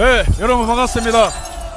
네, 여러분 반갑습니다.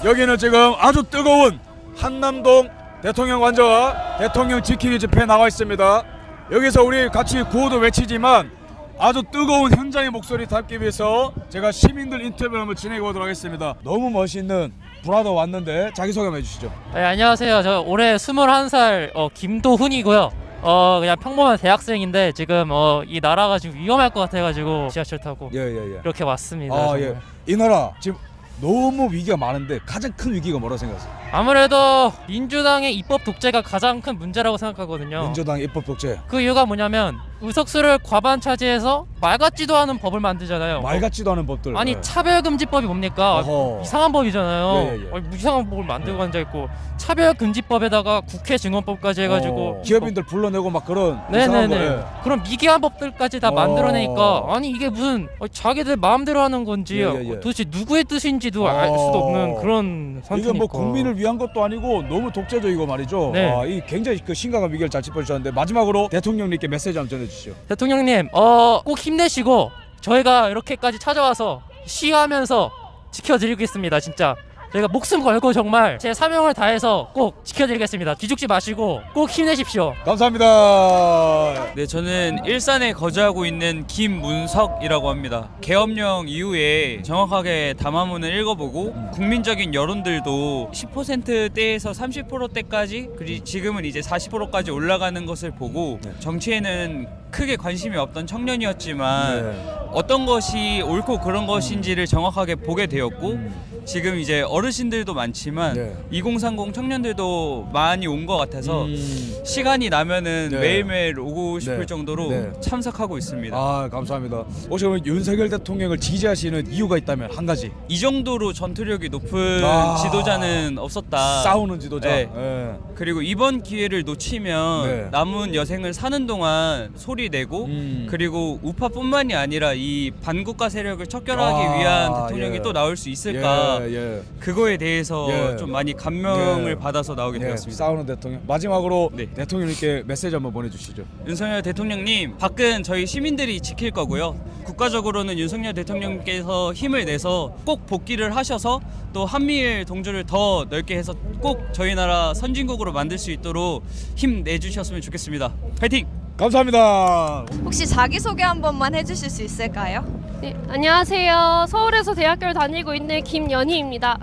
여기는 지금 아주 뜨거운 한남동 대통령 관저와 대통령 지키기 집회 나와 있습니다. 여기서 우리 같이 구호도 외치지만 아주 뜨거운 현장의 목소리 담기 위해서 제가 시민들 인터뷰를 한번 진행해 보도록 하겠습니다. 너무 멋있는 브라더 왔는데 자기소개 해주시죠. 네, 안녕하세요. 저 올해 21살 어, 김도훈이고요. 어 그냥 평범한 대학생인데 지금 어, 이 나라가 지금 위험할 것 같아가지고 지하철 타고 예, 예, 예. 이렇게 왔습니다. 아, 정말. 예. 이 나라 지금 너무 위기가 많은데 가장 큰 위기가 뭐라고 생각하세요? 아무래도 민주당의 입법 독재가 가장 큰 문제라고 생각하거든요. 민주당 입법 독재. 그 이유가 뭐냐면 의석수를 과반 차지해서 말 같지도 않은 법을 만들잖아요. 말 같지도 않은 법들. 아니 예. 차별금지법이 뭡니까? 어허. 이상한 법이잖아요. 예, 예, 예. 아니, 이상한 법을 만들고 앉아 있고 차별금지법에다가 국회 증언법까지 해가지고 어, 기업인들 불러내고 막 그런 이상한 거, 네네네. 예. 그런 미개한 법들까지 다 어. 만들어내니까 아니 이게 무슨 어, 자기들 마음대로 하는 건지 예, 예, 예. 도대체 누구의 뜻인지도 알 어. 수도 없는 그런 이게 선택이니까. 뭐 국민을 위한 것도 아니고 너무 독재적이고 말이죠. 네. 아, 이 굉장히 그 심각한 위기를 잘 짚어주셨는데 마지막으로 대통령님께 메시지 한번 전해주시죠. 대통령님 어 꼭 힘내시고 저희가 이렇게까지 찾아와서 시하면서 지켜드리겠습니다 진짜. 저희가 목숨 걸고 정말 제 사명을 다해서 꼭 지켜드리겠습니다. 뒤죽지 마시고 꼭 힘내십시오. 감사합니다. 네, 저는 일산에 거주하고 있는 김문석이라고 합니다. 계엄령 이후에 정확하게 담화문을 읽어보고 국민적인 여론들도 10%대에서 30%대까지 그리고 지금은 이제 40%까지 올라가는 것을 보고 네. 정치에는 크게 관심이 없던 청년이었지만 네. 어떤 것이 옳고 그런 것인지를 정확하게 보게 되었고 음. 지금 이제 어르신들도 많지만 네. 2030 청년들도 많이 온 것 같아서 음. 시간이 나면은 네. 매일매일 오고 싶을 네. 정도로 네. 참석하고 있습니다. 아 감사합니다. 혹시 그러면 윤석열 대통령을 지지하시는 이유가 있다면 한 가지 이 정도로 전투력이 높은 아. 지도자는 없었다. 싸우는 지도자. 네. 예. 그리고 이번 기회를 놓치면 네. 남은 여생을 사는 동안 소리 내고 음. 그리고 우파뿐만이 아니라 이 반국가 세력을 척결하기 아, 위한 대통령이 예. 또 나올 수 있을까 예, 예. 그거에 대해서 예. 좀 많이 감명을 예. 받아서 나오게 네, 되었습니다. 싸우는 대통령. 마지막으로 네. 대통령님께 메시지 한번 보내주시죠. 윤석열 대통령님 밖은 저희 시민들이 지킬 거고요. 국가적으로는 윤석열 대통령께서 힘을 내서 꼭 복귀를 하셔서 또 한미일 동조를 더 넓게 해서 꼭 저희 나라 선진국으로 만들 수 있도록 힘 내주셨으면 좋겠습니다. 파이팅! 감사합니다. 혹시 자기소개 한 번만 해주실 수 있을까요? 네, 안녕하세요. 서울에서 대학교를 다니고 있는 김연희입니다.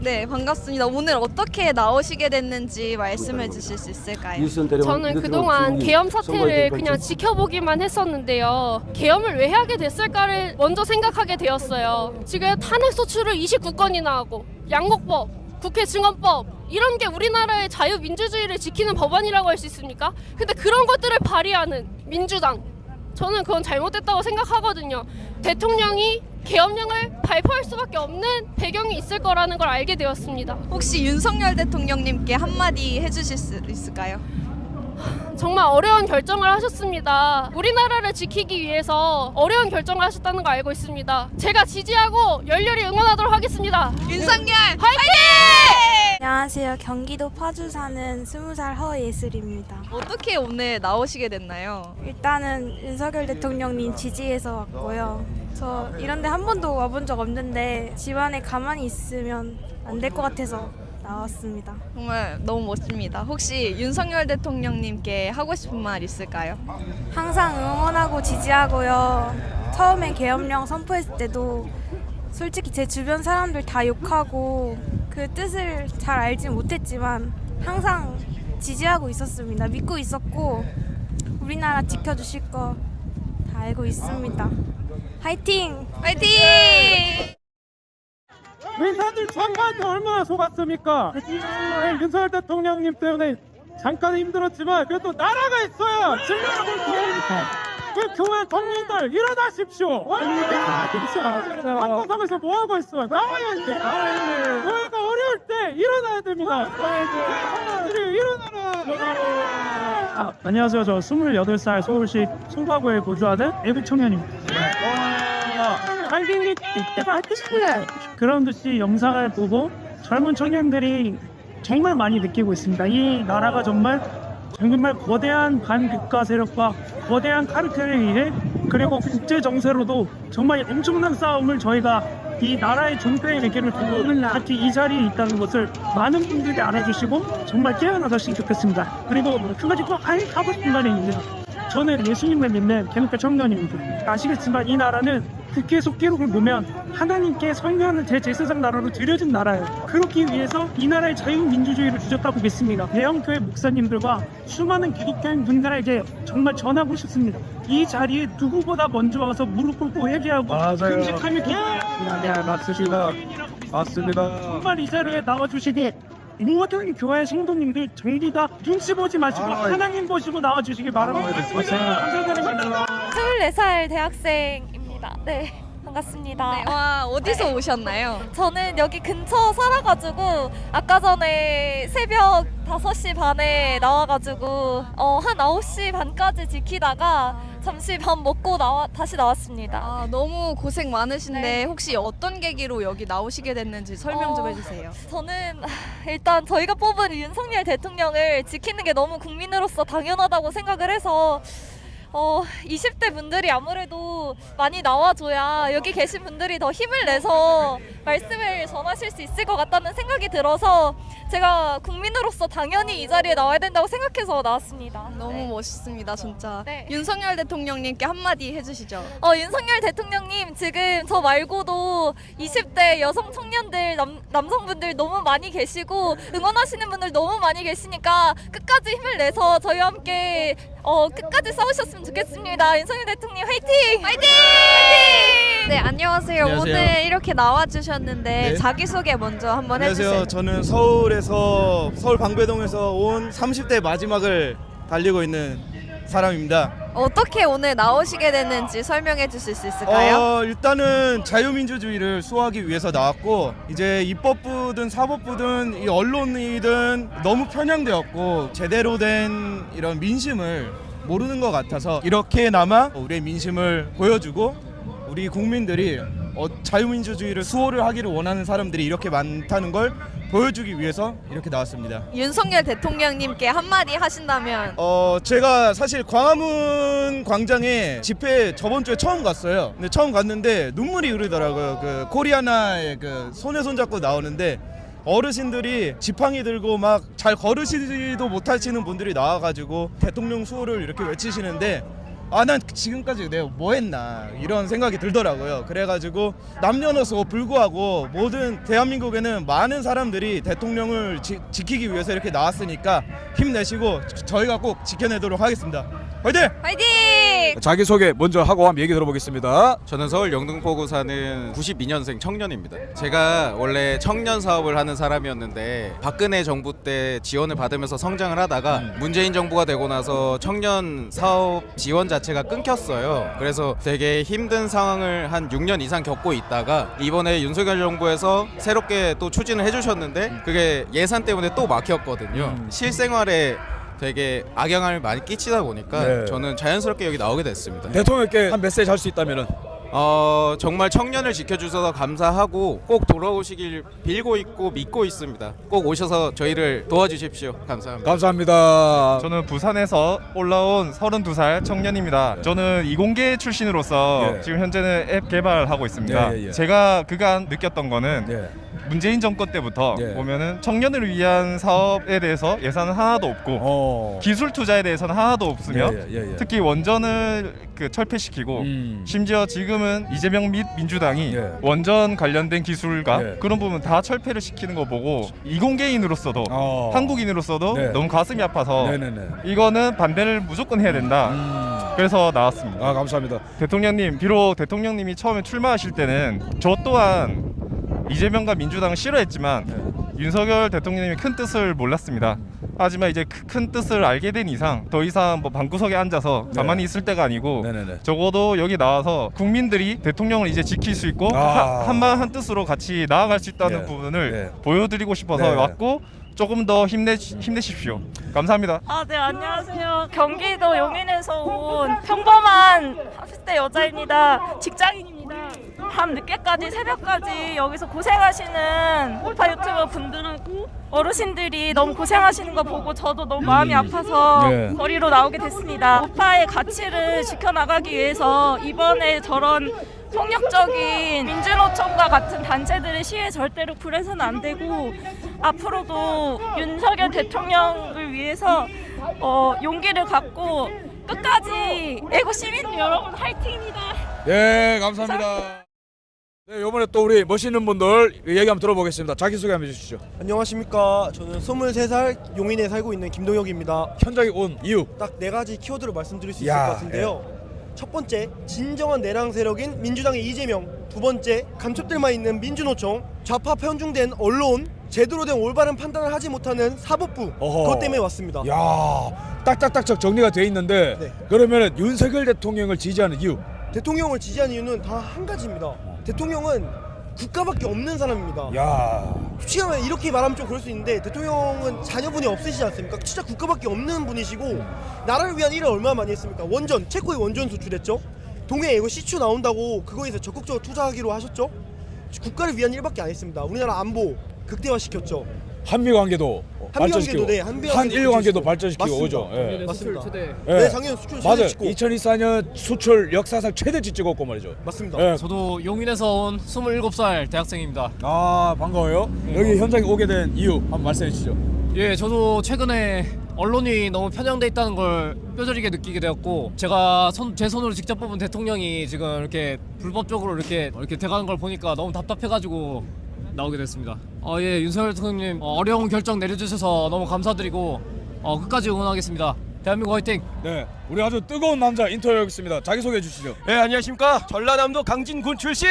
네, 반갑습니다. 오늘 어떻게 나오시게 됐는지 말씀해 주실 수 있을까요? 저는 그동안 계엄 사태를 그냥 지켜보기만 했었는데요. 계엄을 왜 하게 됐을까를 먼저 생각하게 되었어요. 지금 탄핵 소추를 29건이나 하고 양곡법, 국회 증언법 이런 게 우리나라의 자유민주주의를 지키는 법안이라고 할 수 있습니까? 근데 그런 것들을 발의하는 민주당 저는 그건 잘못됐다고 생각하거든요. 대통령이 계엄령을 발표할 수밖에 없는 배경이 있을 거라는 걸 알게 되었습니다. 혹시 윤석열 대통령님께 한마디 해주실 수 있을까요? 정말 어려운 결정을 하셨습니다. 우리나라를 지키기 위해서 어려운 결정을 하셨다는 거 알고 있습니다. 제가 지지하고 열렬히 응원하도록 하겠습니다. 윤석열 안녕하세요. 경기도 파주 사는 20살 허예슬입니다. 어떻게 오늘 나오시게 됐나요? 일단은 윤석열 대통령님 지지해서 왔고요. 저 이런데 한 번도 와본 적 없는데 집안에 가만히 있으면 안 될 것 같아서 나왔습니다. 정말 너무 멋집니다. 혹시 윤석열 대통령님께 하고 싶은 말 있을까요? 항상 응원하고 지지하고요. 처음에 계엄령 선포했을 때도 솔직히 제 주변 사람들 다 욕하고 그 뜻을 잘 알지 못했지만 항상 지지하고 있었습니다. 믿고 있었고 우리나라 지켜주실 거 다 알고 있습니다. 화이팅! 화이팅! 의사들 장관한테 얼마나 속았습니까? 네, 윤석열 대통령님 때문에 잠깐 힘들었지만 그래도 나라가 있어요. 증명하고 있습니다. 그 교회 국민들 일어나십시오. 한국사에서 뭐 하고 있어? 나와야 돼. 교회가 어려울 때 일어나야 됩니다. 사람들이 일어나라. 아, 안녕하세요. 저 28살 서울시 송파구에 거주하는 애국 청년입니다. 한국이 그런 듯이 영상을 보고 젊은 청년들이 정말 많이 느끼고 있습니다. 이 나라가 정말 정말 거대한 반국가 세력과 거대한 카르텔에 의해 그리고 국제 정세로도 정말 엄청난 싸움을 저희가 이 나라의 존폐의 매개를 두고 같이 이 자리에 있다는 것을 많은 분들이 알아주시고 정말 깨어나셨으면 좋겠습니다. 그리고 한 가지 꼭 하- 하고 싶은 말이 있는데 저는 예수님을 믿는 개혁교 청년입니다. 아시겠지만 이 나라는 국회 속기록을 보면 하나님께 설명하는 대제사장 나라로 들여진 나라예요. 그렇기 위해서 이 나라의 자유민주주의를 주셨다고 믿습니다. 대형교회 목사님들과 수많은 기독교인 분들에게 정말 전하고 싶습니다. 이 자리에 누구보다 먼저 와서 무릎 꿇고 회개하고 맞아요. 금식하며 기도해야 네, 맞습니다. 맞습니다. 정말 이 자리에 나와주시기 모든 교회 성도님들 저희 다 눈치 보지 마시고 아, 하나님 보시고 나와주시기 바랍니다. 감사드립니다. 24살 대학생입니다. 네, 반갑습니다. 네, 와 어디서 오셨나요? 저는 여기 근처 살아가지고 아까 전에 새벽 5시 반에 나와가지고 어, 한 9시 반까지 지키다가 잠시 밥 먹고 나와 다시 나왔습니다. 아 너무 고생 많으신데 네. 혹시 어떤 계기로 여기 나오시게 됐는지 설명 좀 어, 해주세요. 저는 일단 저희가 뽑은 윤석열 대통령을 지키는 게 너무 국민으로서 당연하다고 생각을 해서 어, 20대 분들이 아무래도 많이 나와줘야 여기 계신 분들이 더 힘을 내서 말씀을 전하실 수 있을 것 같다는 생각이 들어서 제가 국민으로서 당연히 이 자리에 나와야 된다고 생각해서 나왔습니다. 너무 네. 멋있습니다 진짜. 네. 윤석열 대통령님께 한마디 해주시죠. 어, 윤석열 대통령님 지금 저 말고도 20대 여성 청년들 남, 남성분들 너무 많이 계시고 응원하시는 분들 너무 많이 계시니까 끝까지 힘을 내서 저희와 함께 어, 끝까지 싸우셨으면 좋겠습니다. 윤석열 대통령 화이팅! 화이팅! 네 안녕하세요. 안녕하세요. 오늘 이렇게 나와주 셨는데 네. 자기 소개 먼저 한번 안녕하세요. 해주세요. 저는 서울에서 서울 방배동에서 온 30대 마지막을 달리고 있는 사람입니다. 어떻게 오늘 나오시게 됐는지 설명해 주실 수 있을까요? 어, 일단은 자유민주주의를 수호하기 위해서 나왔고 이제 입법부든 사법부든 이 언론이든 너무 편향되었고 제대로 된 이런 민심을 모르는 것 같아서 이렇게나마 우리의 민심을 보여주고 우리 국민들이 어, 자유민주주의를 수호를 하기를 원하는 사람들이 이렇게 많다는 걸 보여주기 위해서 이렇게 나왔습니다. 윤석열 대통령님께 한마디 하신다면 어 제가 사실 광화문 광장에 집회 저번 주에 처음 갔어요. 근데 처음 갔는데 눈물이 흐르더라고요. 그 코리아나의 그 손에 손 잡고 나오는데 어르신들이 지팡이 들고 막 잘 걸으시지도 못하시는 분들이 나와가지고 대통령 수호를 이렇게 외치시는데 아 난 지금까지 내가 뭐 했나 이런 생각이 들더라고요. 그래가지고 남녀노소 불구하고 모든 대한민국에는 많은 사람들이 대통령을 지, 지키기 위해서 이렇게 나왔으니까 힘내시고 저- 저희가 꼭 지켜내도록 하겠습니다. 화이팅! 화이팅! 자기 소개 먼저 하고 한번 얘기 들어보겠습니다. 저는 서울 영등포구 사는 92년생 청년입니다. 제가 원래 청년 사업을 하는 사람이었는데 박근혜 정부 때 지원을 받으면서 성장을 하다가 문재인 정부가 되고 나서 청년 사업 지원 자체가 끊겼어요. 그래서 되게 힘든 상황을 한 6년 이상 겪고 있다가 이번에 윤석열 정부에서 새롭게 또 추진을 해주셨는데 그게 예산 때문에 또 막혔거든요. 음. 실생활에 되게 악영향을 많이 끼치다 보니까 네. 저는 자연스럽게 여기 나오게 됐습니다. 대통령께 한 메시지 할 수 있다면은 어 정말 청년을 지켜주셔서 감사하고 꼭 돌아오시길 빌고 있고 믿고 있습니다. 꼭 오셔서 저희를 도와주십시오. 감사합니다. 감사합니다. 저는 부산에서 올라온 32살 청년입니다. 저는 이공계 출신으로서 예. 지금 현재는 앱 개발하고 있습니다. 예, 예, 예. 제가 그간 느꼈던 거는 예. 문재인 정권 때부터 예. 보면은 청년을 위한 사업에 대해서 예산은 하나도 없고 어. 기술 투자에 대해서는 하나도 없으며 예, 예, 예, 예. 특히 원전을 그 철폐시키고 음. 심지어 지금은 이재명 및 민주당이 예. 원전 관련된 기술과 예. 그런 부분 다 철폐를 시키는 거 보고 이공계인으로서도 어. 한국인으로서도 네. 너무 가슴이 아파서 네네네. 이거는 반대를 무조건 해야 된다. 음. 그래서 나왔습니다. 아 감사합니다. 대통령님, 비록 대통령님이 처음에 출마하실 때는 저 또한 이재명과 민주당을 싫어했지만 네. 윤석열 대통령님의 큰 뜻을 몰랐습니다. 하지만 이제 그큰 뜻을 알게 된 이상 더 이상 뭐 방구석에 앉아서 네. 가만히 있을 때가 아니고 네네네. 적어도 여기 나와서 국민들이 대통령을 이제 지킬 수 있고 아. 한마음 한 뜻으로 같이 나아갈 수 있다는 예. 부분을 예. 보여드리고 싶어서 네. 왔고 조금 더 힘내 힘내십시오. 감사합니다. 아, 네, 안녕하세요. 경기도 용인에서 온 평범한 40대 여자입니다. 직장인입니다. 밤 늦게까지 새벽까지 여기서 고생하시는 홀파 유튜버 분들하고 어르신들이 너무 고생하시는 거 보고 저도 너무 마음이 아파서 네. 거리로 나오게 됐습니다. 홀파의 가치를 지켜나가기 위해서 이번에 저런 폭력적인 민주노총과 같은 단체들의 시위에 절대로 불해서는 안 되고 앞으로도 윤석열 대통령을 위해서 어, 용기를 갖고 끝까지 애국 시민 여러분 화이팅입니다. 네, 감사합니다. 네, 이번에 또 우리 멋있는 분들 얘기 한번 들어보겠습니다. 자기소개 한번 해주시죠. 안녕하십니까. 저는 23살 용인에 살고 있는 김동혁입니다. 현장에 온 이유. 딱 네 가지 키워드로 말씀드릴 수 있을 야, 것 같은데요. 첫 번째, 진정한 내랑 세력인 민주당의 이재명. 두 번째, 감첩들만 있는 민주노총. 좌파 편중된 언론. 제대로 된 올바른 판단을 하지 못하는 사법부. 어허. 그것 때문에 왔습니다. 야, 딱딱딱딱 정리가 돼 있는데 네. 그러면 윤석열 대통령을 지지하는 이유. 대통령을 지지한 이유는 다 한 가지입니다. 대통령은 국가밖에 없는 사람입니다. 야, 솔직히 말하면 이렇게 말하면 좀 그럴 수 있는데 대통령은 자녀분이 없으시지 않습니까? 진짜 국가밖에 없는 분이시고 나라를 위한 일을 얼마나 많이 했습니까? 원전, 체코에 원전 수출했죠. 동해 이거 시추 나온다고 그거에서 적극적으로 투자하기로 하셨죠. 국가를 위한 일밖에 안 했습니다. 우리나라 안보 극대화시켰죠. 한미 관계도 한미 발전시키고 관계도 네, 한일 관계도 발전시키고. 발전시키고 맞습니다. 오죠. 예. 맞습니다. 예. 네, 작년 수출 맞아요. 최대 찍고 2024년 수출 역사상 최대치 찍었고 말이죠. 맞습니다. 예. 저도 용인에서 온 27살 대학생입니다. 아 반가워요. 여기 현장에 오게 된 이유 한번 말씀해 주시죠. 예, 저도 최근에 언론이 너무 편향돼 있다는 걸 뼈저리게 느끼게 되었고 제가 손, 제 손으로 직접 뽑은 대통령이 지금 이렇게 불법적으로 이렇게 이렇게 돼가는 걸 보니까 너무 답답해가지고 나오게 됐습니다. 어, 예, 윤석열 대통령님 어, 어려운 결정 내려주셔서 너무 감사드리고 어, 끝까지 응원하겠습니다. 대한민국 화이팅! 네, 우리 아주 뜨거운 남자 인터뷰하겠습니다. 자기 소개해 주시죠. 네 안녕하십니까 전라남도 강진군 출신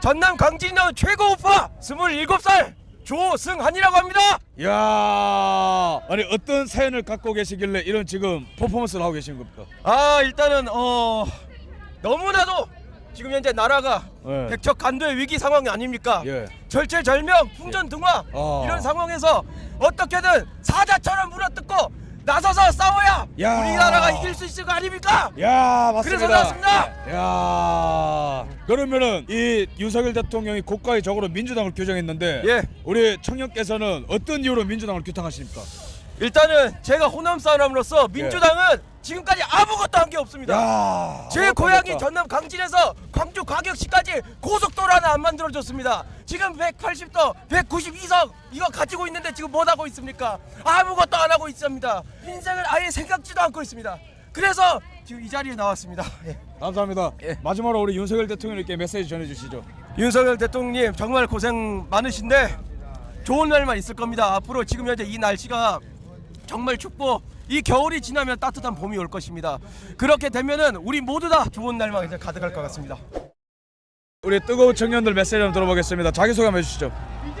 전남 강진 나온 최고 오빠 27살 조승한이라고 합니다 이야, 아니 어떤 사연을 갖고 계시길래 이런 지금 퍼포먼스를 하고 계시는 겁니까? 아 일단은 어 너무나도 지금 현재 나라가 예. 백척 간도의 위기 상황이 아닙니까 예. 절체절명 풍전등화 아. 이런 상황에서 어떻게든 사자처럼 물어뜯고 나서서 싸워야 야. 우리나라가 이길 수 있을 거 아닙니까 야, 맞습니다. 그래서 나왔습니다 야, 그러면은 이 윤석열 대통령이 국가의 적으로 민주당을 규정했는데 예. 우리 청년께서는 어떤 이유로 민주당을 규탄하십니까? 일단은 제가 호남 사람으로서 민주당은 지금까지 아무것도 한 게 없습니다. 야, 제 아무것도 고향이 안 했다. 전남 강진에서 광주 과격시까지 고속도로 하나 안 만들어줬습니다. 지금 180도, 192석 이거 가지고 있는데 지금 못 하고 있습니까? 아무것도 안 하고 있습니다. 인생을 아예 생각지도 않고 있습니다. 그래서 지금 이 자리에 나왔습니다. 예. 감사합니다. 마지막으로 우리 윤석열 대통령님께 메시지 전해 주시죠. 윤석열 대통령님 정말 고생 많으신데 좋은 날만 있을 겁니다. 앞으로 지금 현재 이 날씨가 정말 춥고 이 겨울이 지나면 따뜻한 봄이 올 것입니다. 그렇게 되면은 우리 모두 다 좋은 날만 이제 가득할 것 같습니다. 우리 뜨거운 청년들 메시지 한번 들어보겠습니다. 자기 소개 한번 해주시죠.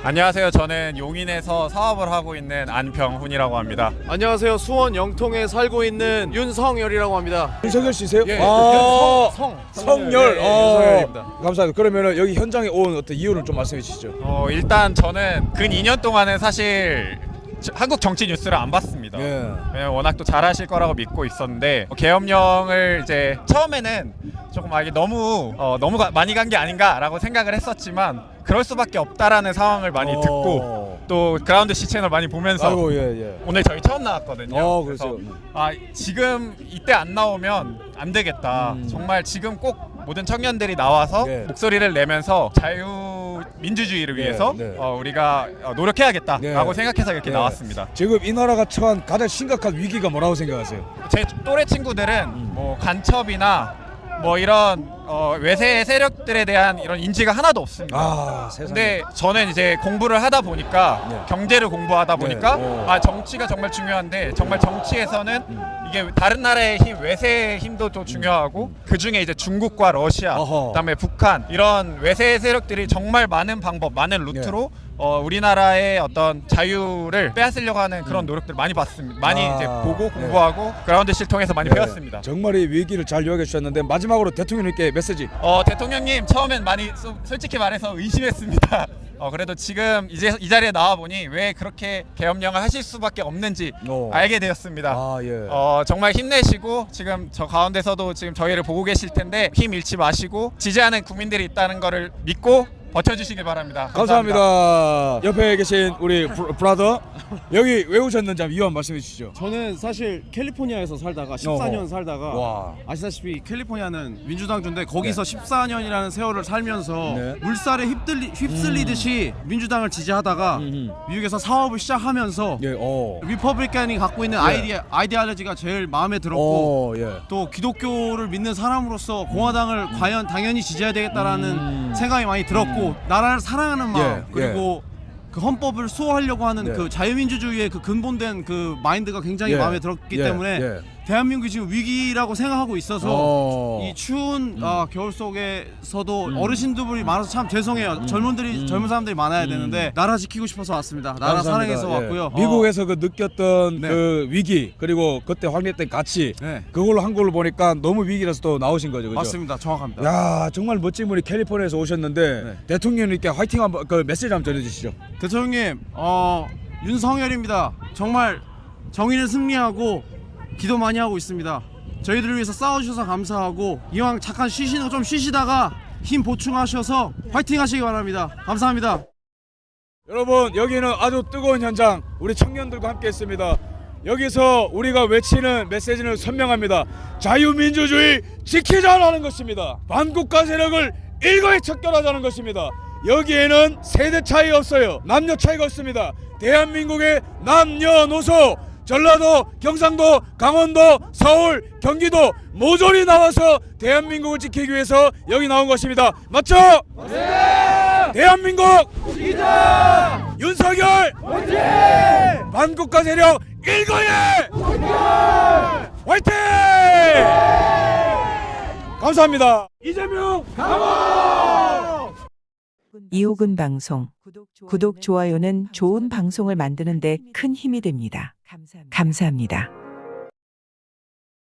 안녕하세요. 저는 용인에서 사업을 하고 있는 안병훈이라고 합니다. 안녕하세요. 수원 영통에 살고 있는 윤성열이라고 합니다. 윤석열 씨세요? 예. 아, 성, 성. 성열. 예, 어, 윤석열입니다. 감사합니다. 그러면은 여기 현장에 온 어떤 이유를 좀 말씀해 주시죠. 어, 일단 저는 근 2년 동안은 사실 저- 한국 정치 뉴스를 안 봤습니다. 예. 왜냐면 워낙 또 잘하실 거라고 믿고 있었는데 어, 계엄령을 이제 처음에는 조금 아 이게 너무 어, 너무 가- 많이 간 게 아닌가라고 생각을 했었지만 그럴 수밖에 없다라는 상황을 많이 어. 듣고 또 그라운드 C 채널 많이 보면서 아이고 예 예. 오늘 저희 처음 나왔거든요. 어, 그래서. 아 지금 이때 안 나오면 안 되겠다. 음. 정말 지금 꼭 모든 청년들이 나와서 네. 목소리를 내면서 자유 민주주의를 네, 위해서 네. 어, 우리가 어, 노력해야겠다라고 네. 생각해서 이렇게 네. 나왔습니다. 지금 이 나라가 처한 가장 심각한 위기가 뭐라고 생각하세요? 제 또래 친구들은 뭐 간첩이나 뭐 이런 어, 외세 세력들에 대한 이런 인지가 하나도 없습니다. 아 세상에. 근데 저는 이제 공부를 하다 보니까 네. 경제를 공부하다 보니까 네. 오. 아 정치가 정말 중요한데 정말 정치에서는 이게 다른 나라의 힘 외세의 힘도 또 중요하고 그 중에 이제 중국과 러시아 어허. 그다음에 북한 이런 외세 세력들이 정말 많은 방법 많은 루트로 어, 우리나라의 어떤 자유를 빼앗으려고 하는 그런 노력들 많이 봤습니다. 많이 아, 이제 보고 네. 공부하고 그라운드 실 통해서 많이 네. 배웠습니다. 정말 이 위기를 잘 요약해 주셨는데 마지막으로 대통령님께 메시지. 어 대통령님 처음엔 많이 소- 솔직히 말해서 의심했습니다. 어 그래도 지금 이제 이 자리에 나와 보니 왜 그렇게 계엄령을 하실 수밖에 없는지 어. 알게 되었습니다. 아 예. 어 정말 힘내시고 지금 저 가운데서도 지금 저희를 보고 계실 텐데 힘 잃지 마시고 지지하는 국민들이 있다는 거를 믿고 버텨주시길 바랍니다. 감사합니다. 옆에 계신 우리 브- 브라더 여기 왜 오셨는지 한번 이유 말씀해 주시죠. 저는 사실 캘리포니아에서 살다가 14년 어허. 살다가 와. 아시다시피 캘리포니아는 민주당주인데 거기서 14년이라는 세월을 살면서 네. 물살에 휩들리, 휩쓸리듯이 민주당을 지지하다가 미국에서 사업을 시작하면서 예, 어. 리퍼블리칸이 갖고 있는 예. 아이디어 아이디올로지가 제일 마음에 들었고 어, 예. 또 기독교를 믿는 사람으로서 공화당을 과연 당연히 지지해야 되겠다라는 생각이 많이 들었고 나라를 사랑하는 마음 예, 그리고 그 헌법을 수호하려고 하는 네. 그 자유민주주의의 그 근본된 그 마인드가 굉장히 예, 마음에 들었기 예, 때문에 예. 대한민국이 지금 위기라고 생각하고 있어서 어. 이 추운 아, 겨울 속에서도 음. 어르신들이 많아서 참 죄송해요. 젊은들이 젊은 사람들이 많아야 되는데 나라 지키고 싶어서 왔습니다. 나라 감사합니다. 사랑해서 예. 왔고요. 어, 미국에서 그 느꼈던 네. 그 위기 그리고 그때 확립된 가치 네. 그걸로 한 걸로 보니까 너무 위기라서 또 나오신 거죠, 그죠? 맞습니다. 정확합니다. 야 정말 멋진 분이 캘리포니아에서 오셨는데 네. 대통령님께 화이팅 한번 그 메시지 한번 전해주시죠. 대통령님, 어, 윤석열입니다. 정말 정의는 승리하고 기도 많이 하고 있습니다. 저희들을 위해서 싸워주셔서 감사하고 이왕 잠깐 쉬시는 거 좀 쉬시다가 힘 보충하셔서 화이팅 하시기 바랍니다. 감사합니다. 여러분 여기는 아주 뜨거운 현장 우리 청년들과 함께 했습니다. 여기서 우리가 외치는 메시지는 선명합니다. 자유민주주의 지키자라는 것입니다. 반국가 세력을 일거에 척결하자는 것입니다. 여기에는 세대 차이 없어요. 남녀 차이가 없습니다. 대한민국의 남녀노소 전라도, 경상도, 강원도, 서울, 경기도 모조리 나와서 대한민국을 지키기 위해서 여기 나온 것입니다. 맞죠? 대한민국 윤석열 반국가 세력 일거에 화이팅! 감사합니다. 이재명 강호! 이호근 방송 구독 좋아요는 좋은 방송을 만드는데 큰 힘이 됩 니다. 감사합니다.